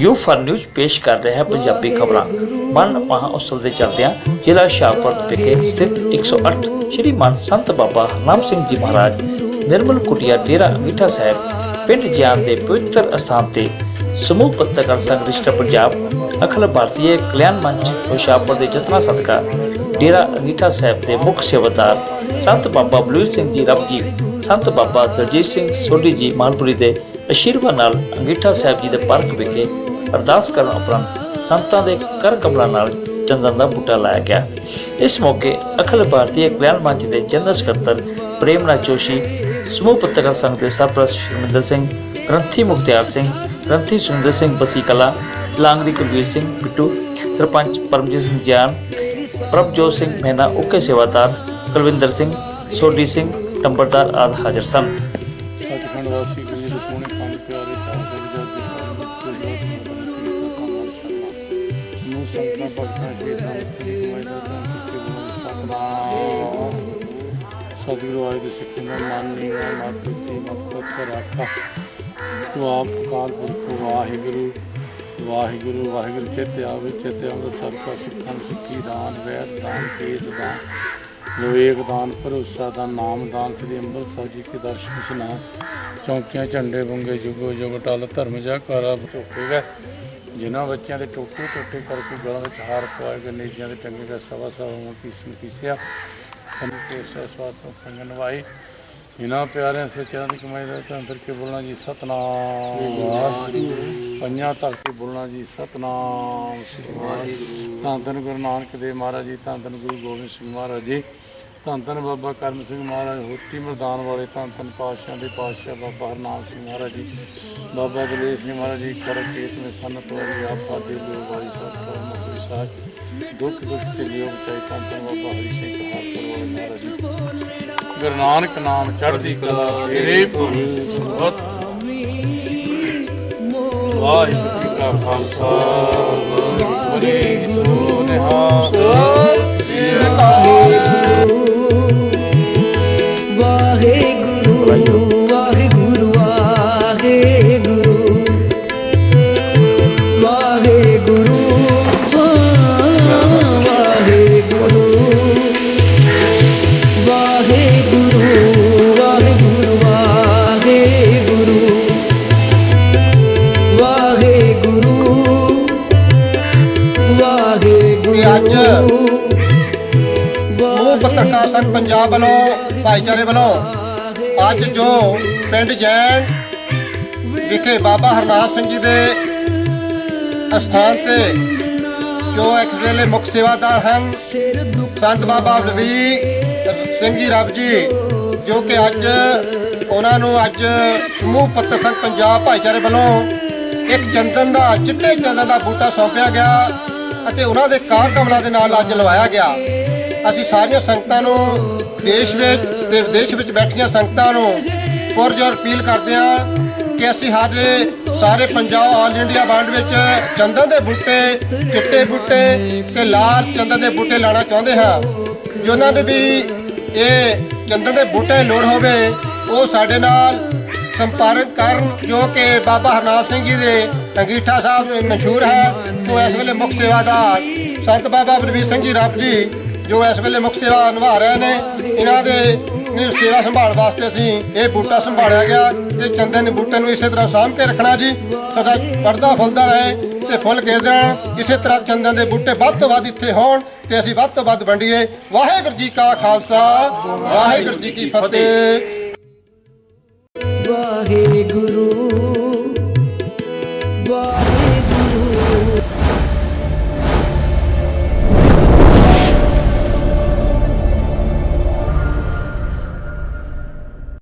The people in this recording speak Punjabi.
ਯੂ ਫਰ ਨਿਊਜ਼ ਪੇਸ਼ ਕਰ ਰਿਹਾ ਹੈ ਪੰਜਾਬੀ ਖਬਰਾਂ। ਮਨ ਮਹਾ ਉਤਸਵ ਦੇ ਚੱਲਦਿਆਂ ਜ਼ਿਲ੍ਹਾ ਹੁਸ਼ਿਆਰਪੁਰ ਵਿਖੇ ਸਥਿਤ 108 ਸ਼੍ਰੀ ਮਨ ਸੰਤ ਬਾਬਾ ਨਾਮ ਸਿੰਘ ਜੀ ਮਹਾਰਾਜ, ਨਿਰਮਲ ਕੁਟਿਆ ਡੇਰਾ ਅੰਗੀਠਾ ਸਾਹਿਬ, ਪਿੰਡ ਜਿਆਨ ਦੇ ਪਵਿੱਤਰ ਅਸਥਾਨ ਤੇ ਸਮੂਹ ਪੱਤਰਕਾਰ ਸੰਘ ਰਿਸ਼ਟਾ ਪੰਜਾਬ, ਅਖਿਲ ਭਾਰਤੀ ਕਲਿਆਣ ਮੰਚ, ਹੁਸ਼ਿਆਰਪੁਰ ਦੇ ਜਤਨਾ ਸਦਕਾ, ਡੇਰਾ ਅੰਗੀਠਾ ਸਾਹਿਬ ਦੇ ਮੁੱਖ ਸੇਵਾਦਾਰ ਸੰਤ ਬਾਬਾ ਬਲੂਰ ਸਿੰਘ ਜੀ ਰੱਬ ਜੀ, ਸੰਤ ਬਾਬਾ ਦਲਜੀਤ ਸਿੰਘ ਸੋਢੀ ਜੀ ਮਾਲਪੁਰੀ ਦੇ ਅਸ਼ੀਰਵਾਦ ਨਾਲ ਅੰਗੀਠਾ ਸਾਹਿਬ ਜੀ ਦੇ ਪਾਰਕ ਵਿਖੇ ਅਰਦਾਸ ਕਰਨ ਉਪਰੰਤ ਸੰਤਾਂ ਦੇ ਕਰ ਕਮਲਾਂ ਨਾਲ ਚੰਦਨ ਦਾ ਬੂਟਾ ਲਾਇਆ ਗਿਆ। ਇਸ ਮੌਕੇ ਅਖਿਲ ਭਾਰਤੀ ਕਲਿਆਣ ਮੰਚ ਦੇ ਜਨਰਲ ਸਕੱਤਰ ਪ੍ਰੇਮਨਾਥ ਜੋਸ਼ੀ, ਸਮੂਹ ਪੱਤਰਕਾਰ ਸੰਘ ਦੇ ਸਰਪ੍ਰਸਤ ਸ਼ਰਮਿੰਦਰ ਸਿੰਘ, ਗ੍ਰੰਥੀ ਮੁਖਤਿਆਰ ਸਿੰਘ, ਗ੍ਰੰਥੀ ਸੁਰਿੰਦਰ ਸਿੰਘ ਬਸੀ ਕਲਾ ਲਾਂਗਰੀ ਕੁਲਵੀਰ ਸਿੰਘ ਬਿੱਟੂ, ਸਰਪੰਚ ਪਰਮਜੀਤ ਸਿੰਘ ਗਿਆਨ, ਪ੍ਰਭਜੋਤ ਸਿੰਘ ਮਹਿਨਾ ਓਕੇ ਸੇਵਾਦਾਰ, ਕੁਲਵਿੰਦਰ ਸਿੰਘ, ਸੋਢੀ ਸਿੰਘ ਟੰਬਰਦਾਰ ਆਦਿ ਹਾਜ਼ਰ ਸਨ। ਸੱਚਖੰਡ ਵਾਸੀ ਪਿਆਰੇ ਸਾਹਿਬ ਜੀ ਨੂੰ। ਸੰਤਾਂ ਬਖਸ਼ਾ ਜੀ ਦਾ ਸਤਿਗੁਰੂ। ਆਏ ਦੇ ਸਿੱਖਾਂ ਦਾ ਮਨ ਨਹੀਂ ਆ ਮਾਤੂ ਦੀ ਮੁਕਤ ਕਰਾਤਾ ਤੂੰ ਆਪ ਕਾਲ ਪੁਰਖ, ਵਾਹਿਗੁਰੂ ਵਾਹਿਗੁਰੂ ਵਾਹਿਗੁਰੂ, ਚੇਤੇ ਆਵੇ ਚੇਤੇ ਆਵੇ, ਸਭ ਕਾ ਸਿੱਖਾਂ ਸਿੱਖੀ ਦਾਨ, ਵੈਦ ਦਾਨ ਤੇਜ ਦਾਨ। ਵਿਵੇਕ ਦਾਨ ਭਰੋਸਾ ਦਾ ਨਾਮ ਦਾਨ ਸ੍ਰੀ ਅੰਮ੍ਰਿਤਸਰ ਜੀ ਕੇ ਦਰਸ਼ਨ ਸੁਨਾ। ਚੌਂਕੀਆਂ, ਝੰਡੇ ਬੰਗੇ, ਜੁਗੋ ਜੁਗ, ਟਲ ਧਰਮ ਜਾ ਕਾਰਾ ਟੋਕੇਗਾ ਜਿਨ੍ਹਾਂ ਬੱਚਿਆਂ ਦੇ ਟੋਟੇ ਟੋਟੇ ਕਰਕੇ ਗਲਾਂ ਵਿੱਚ ਹਾਰ ਪਵਾਏ ਗਏ, ਨੇਜਿਆਂ ਦੇ ਟੰਗੇ ਦਾ ਸਵਾ ਸਵਾ ਮੋਂ ਕੀਸਮ ਕੀਸਿਆ ਸਾਨੂੰ ਕੇ ਸਵਾਸ ਸੰਗਨ ਵਾਈ ਇਨਾ ਪਿਆਰਿਆਂ ਸੱਚਿਆਂ ਦੀ ਕਮਾਈ ਦਾ ਤਾਂ ਅੰਦਰ ਕੇ ਬੋਲਣਾ ਜੀ, ਸਤਨਾਮ। ਪੰਜਾਂ ਤੱਕ ਕੇ ਬੋਲਣਾ ਜੀ, ਸਤਨਾਮ। ਸ੍ਰੀ ਵਾਹਿਗੁਰੂ ਧੰਨ ਧੰਨ ਗੁਰੂ ਨਾਨਕ ਦੇਵ ਮਹਾਰਾਜ ਜੀ, ਧੰਨ ਧੰਨ ਗੁਰੂ ਗੋਬਿੰਦ ਸਿੰਘ ਮਹਾਰਾਜ ਜੀ। ਧੰਨ ਧੰਨ ਬਾਬਾ ਕਰਮ ਸਿੰਘ ਮਹਾਰਾਜ, ਹੋਤੀ ਮਰਦਾਨ ਵਾਲੇ ਧੰਨ ਧੰਨ ਪਾਤਸ਼ਾਹ ਦੇ ਪਾਤਸ਼ਾਹ ਬਾਬਾ ਹਰਨਾਮ ਸਿੰਘ ਮਹਾਰਾਜ ਜੀ, ਬਾਬਾ ਦਲੇਰ ਸਿੰਘ ਮਹਾਰਾਜ ਜੀ ਕਰ ਕੇਤ ਮੇ ਸੰਤ ਵਾਲੀ ਆਪ ਸਾਦੇ ਲੋਕ ਵਾਲੀ ਸਤ ਕਰਮ ਕੋਈ ਦੁੱਖ ਦੁੱਖ ਤੇ ਲਿਓ ਬਚਾਈ ਧੰਨ ਧੰਨ ਬਾਬਾ ਹਰੀ ਸਿੰਘ ਕਹਾਰ ਵਾਲੇ ਮਹਾਰਾਜ ਜੀ। ਗੁਰੂ ਨਾਨਕ ਨਾਮ ਚੜ੍ਹਦੀ ਕਲਾ, ਤੇਰੇ ਭੁਨੀ ਸੁਭਤ ਵਾਹਿਗੁਰੂ ਜੀ ਕਾ ਖਾਲਸਾ, ਵਾਹਿਗੁਰੂ ਜੀ ਕੀ ਅੱਜ ਸਮੂਹ ਪੱਤਰਕਾਰ ਸੰਘ ਪੰਜਾਬ ਵੱਲੋਂ, ਭਾਈਚਾਰੇ ਵੱਲੋਂ ਅੱਜ ਜੋ ਪਿੰਡ ਜੈਨ ਵਿਖੇ ਬਾਬਾ ਹਰਨਾਮ ਸਿੰਘ ਜੀ ਦੇ ਅਸਥਾਨ ਤੇ ਜੋ ਇੱਕ ਵੇਲੇ ਮੁੱਖ ਸੇਵਾਦਾਰ ਹਨ, ਸੰਤ ਬਾਬਾ ਬਲਵੀਰ ਸਿੰਘ ਜੀ ਰੱਬ ਜੀ, ਜੋ ਕਿ ਅੱਜ ਉਹਨਾਂ ਨੂੰ ਅੱਜ ਸਮੂਹ ਪੱਤਰ ਸੰਘ ਪੰਜਾਬ ਭਾਈਚਾਰੇ ਵੱਲੋਂ ਇੱਕ ਚੰਦਨ ਦਾ, ਚਿੱਟੇ ਚੰਦਨ ਦਾ ਬੂਟਾ ਸੌਂਪਿਆ ਗਿਆ। ਅਤੇ ਉਹਨਾਂ ਦੇ ਕਾਰ ਕਮਲਾਂ ਦੇ ਨਾਲ ਅੱਜ ਲਵਾਇਆ ਗਿਆ। ਅਸੀਂ ਸਾਰੀਆਂ ਸੰਗਤਾਂ ਨੂੰ ਦੇਸ਼ ਵਿੱਚ ਤੇ ਵਿਦੇਸ਼ ਵਿੱਚ ਬੈਠੀਆਂ ਸੰਗਤਾਂ ਨੂੰ ਪੁਰਜੋਰ ਅਪੀਲ ਕਰਦੇ ਹਾਂ ਕਿ ਅਸੀਂ ਸਾਡੇ ਸਾਰੇ ਪੰਜਾਬ ਆਲ ਇੰਡੀਆ ਵਰਲਡ ਵਿੱਚ ਚੰਦਨ ਦੇ ਬੂਟੇ, ਚਿੱਟੇ ਬੂਟੇ ਤੇ ਲਾਲ ਚੰਦਨ ਦੇ ਬੂਟੇ ਲਾਣਾ ਚਾਹੁੰਦੇ ਹਾਂ। ਜਿਨ੍ਹਾਂ ਦੇ ਵੀ ਇਹ ਚੰਦਨ ਦੇ ਬੂਟੇ ਲੋੜ ਹੋਵੇ, ਉਹ ਸਾਡੇ ਨਾਲ ਸੰਪਰਕ ਕਰਨ ਜੋ ਕਿ ਬਾਬਾ ਹਰਨਾਮ ਸਿੰਘ ਜੀ ਦੇ ਅੰਗੀਠਾ ਸਾਹਿਬ ਮਸ਼ਹੂਰ ਹੈ ਉਹ ਇਸ ਵੇਲੇ ਮੁੱਖ ਸੇਵਾਦਾਰ ਸੰਤ ਬਾਬਾ ਬਲਵੀਰ ਸਿੰਘ ਜੀ ਰੱਬ ਜੀ, ਜੋ ਇਸ ਵੇਲੇ ਮੁੱਖ ਸੇਵਾ ਨਿਭਾ ਰਹੇ ਨੇ, ਇਹਨਾਂ ਦੇ ਇਹ ਸੇਵਾ ਸੰਭਾਲ ਵਾਸਤੇ ਅਸੀਂ ਇਹ ਬੂਟਾ ਸੰਭਾਲਿਆ ਗਿਆ, ਤੇ ਚੰਦਨ ਦੇ ਬੂਟੇ ਨੂੰ ਇਸੇ ਤਰ੍ਹਾਂ ਸਾਂਭ ਕੇ ਰੱਖਣਾ ਜੀ, ਸਦਾ ਪੜਦਾ ਫੁੱਲਦਾ ਰਹੇ ਤੇ ਫੁੱਲ ਖਿੜਦੇ ਰਹਿਣ ਇਸੇ ਤਰ੍ਹਾਂ ਚੰਦਨ ਦੇ ਬੂਟੇ ਵੱਧ ਤੋਂ ਵੱਧ ਇੱਥੇ ਹੋਣ ਤੇ ਅਸੀਂ ਵੱਧ ਤੋਂ ਵੱਧ ਵੰਡੀਏ। ਵਾਹਿਗੁਰੂ ਜੀ ਕਾ ਖਾਲਸਾ, ਵਾਹਿਗੁਰੂ ਜੀ ਕੀ ਫਤਿਹ। ਵਾਹਿਗੁਰੂ